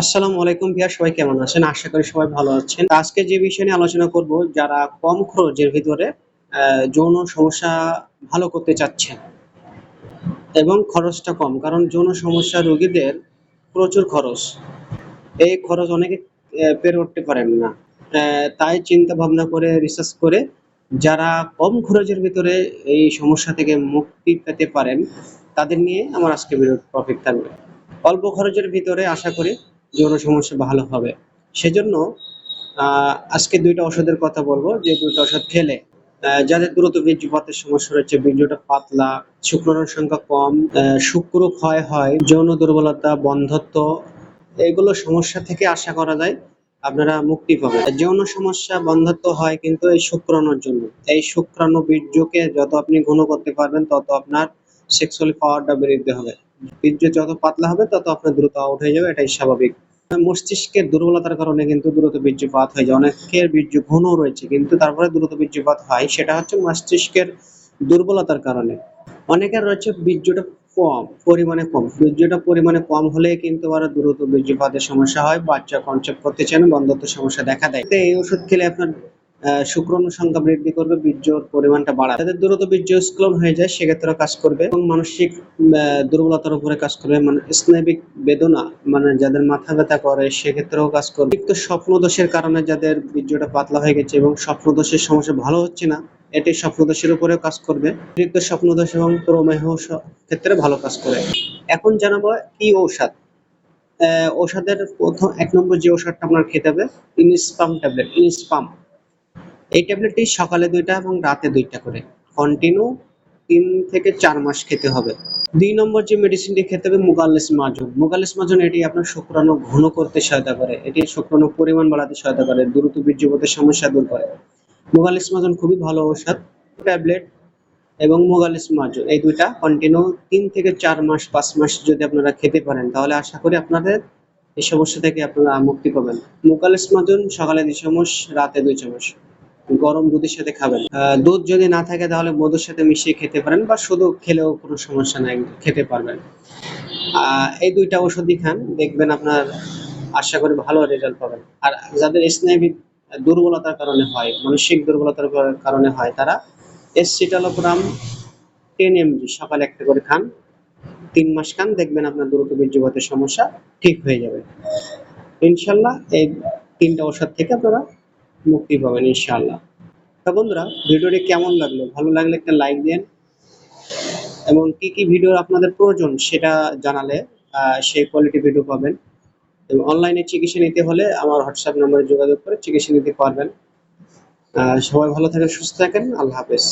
আসসালামু আলাইকুম ভিয়া সবাই কেমন আছেন? আশা করি সবাই ভালো আছেন। আজকে যে বিষয় নিয়ে আলোচনা করব, যারা কম খরচের ভিতরে যৌন সমস্যা ভালো করতে চাচ্ছেন এবং খরচটা কম, কারণ যৌন সমস্যা রোগীদের প্রচুর খরচ। এই খরচ অনেকে পেরে উঠতে পারেন না। তাই চিন্তা ভাবনা করে রিসার্চ করে, যারা কম খরচের ভিতরে এই সমস্যা থেকে মুক্তি পেতে পারেন, তাদের নিয়ে আমার আজকে বিরোধ টপিক থাকবে। অল্প খরচের ভিতরে আশা করি যৌন সমস্যা ভালো হবে। সেজন্য আজকে দুইটা ওষুধের কথা বলব। যে দুইটা ওষুধ খেলে যাদের দ্রুত বীর্যপাতের সমস্যা রয়েছে, বীর্যটা পাতলা শুক্রাণুর সংখ্যা কম শুক্র ক্ষয় হয়, যৌন দুর্বলতা, বন্ধত্ব, এগুলো সমস্যা থেকে আশা করা যায়, আপনারা মুক্তি পাবেন। যৌন সমস্যা, বন্ধত্ব হয় কিন্তু এই শুক্রাণুর জন্য। এই শুক্রাণু বীর্যকে যত আপনি ঘন করতে পারবেন, তত আপনার সেক্সুয়ালি পাওয়ারটা বৃদ্ধি হবে। বীর্য যত পাতলা হবে, তত আপনার দ্রুত আউট হয়ে যাবে, এটাই স্বাভাবিক। মস্তিষ্কের দুর্বলতার কারণে কিন্তু দ্রুত বীর্যপাত হয়ে যায়। অনেকের বীর্য ঘন রয়েছে, কিন্তু তারপরে দ্রুত বীর্যপাত হয়, সেটা হচ্ছে মস্তিষ্কের দুর্বলতার কারণে। অনেকের রয়েছে বীর্যটা কম, পরিমাণে কম। বীর্যটা পরিমাণে কম হলে কিন্তু আরও দ্রুত বীর্যপাতের সমস্যা হয়, বাচ্চা কনসেপ্ট করতে চান বন্ধত্ব সমস্যা দেখা দেয়। এই ওষুধ খেলে আপনার আহ, শুক্রাণু সংখ্যা বৃদ্ধি করবে বীর্যর পরিমাণটা বাড়াবে। তাদের দ্রুত বীর্য স্খলন হয়ে যায় সেক্ষেত্রে কাজ করবে এবং মানসিক দুর্বলতার উপরে কাজ করবে। মানে স্নায়বিক বেদনা মানে যাদের মাথা ব্যথা করে সেক্ষেত্রেও কাজ করবে। তো স্বপ্ন দোষের কারণে যাদের বীর্যটা পাতলা হয়ে গেছে এবং স্বপ্ন দোষের সমস্যা ভালো হচ্ছে না এটি স্বপ্ন দোষের উপরেও কাজ করবে। অতিরিক্ত স্বপ্ন দোষ এবং প্রমেহ ক্ষেত্রে ভালো কাজ করে। এখন জানাব কি ঔষধ? ঔষধের প্রথম এক নম্বর যে ওষুধটা আপনার খেতে হবে ইনস্পাম ট্যাবলেট ইনস্পাম। এই ট্যাবলেটটি সকালে দুইটা এবং রাতে দুইটা করে। কন্টিনিউ তিন থেকে চার মাস খেতে হবে। দুই নম্বর যে মেডিসিনটি খেতে হবে মুগালিস মাজন মুগালিস মাজন এটি আপনার শুক্রাণু ঘন করতে সহায়তা করে। এটি শুক্রাণু পরিমাণ বাড়াতে সহায়তা করে, দ্রুত বীর্যপাতের সমস্যা দূর করে। মুগালিস মাজন খুবই ভালো ঔষধ। ট্যাবলেট এবং মোগালিস মাজন এই দুইটা কন্টিনিউ তিন থেকে চার মাস, পাঁচ মাস যদি আপনারা খেতে পারেন, তাহলে আশা করি আপনাদের এই সমস্যা থেকে আপনারা মুক্তি পাবেন। মোগালিস মাজন সকালে দুই চামচ, রাতে দুই চামচ। গরম দুধের সাথে খাবেন। দুধ যদি না থাকে তাহলে মধুর সাথে মিশিয়ে খেতে পারেন বা শুধু খেলেও কোনো সমস্যা নাই, খেতে পারবেন। এই দুইটা ওষুধই খান, দেখবেন আপনার আশা করি ভালো রেজাল্ট পাবেন। আর যাদের স্নায়বিক দুর্বলতার কারণে হয়, মানসিক দুর্বলতার কারণে হয়, তারা এসিটালোগ্রাম টেন এমজি সকালে একটা করে খান, তিন মাস খান, দেখবেন আপনার দ্রুত বীর্যপাতের সমস্যা ঠিক হয়ে যাবে। ইনশাল্লাহ এই তিনটা ওষুধ থেকে আপনারা মুক্তি পাবেন, ইনশাআল্লাহ। তা বন্ধুরা, ভিডিওটি কেমন লাগল? ভালো লাগলে একটা লাইক দেন। এবং কি কি ভিডিও আপনাদের প্রয়োজন সেটা জানালে সেই কোয়ালিটি ভিডিও পাবেন। এবং অনলাইনে চিকিৎসা নিতে হলে আমার হোয়াটসঅ্যাপ নম্বরে যোগাযোগ করে চিকিৎসা নিতে পারবেন। সবাই ভালো থাকেন, সুস্থ থাকেন। আল্লাহ হাফেজ।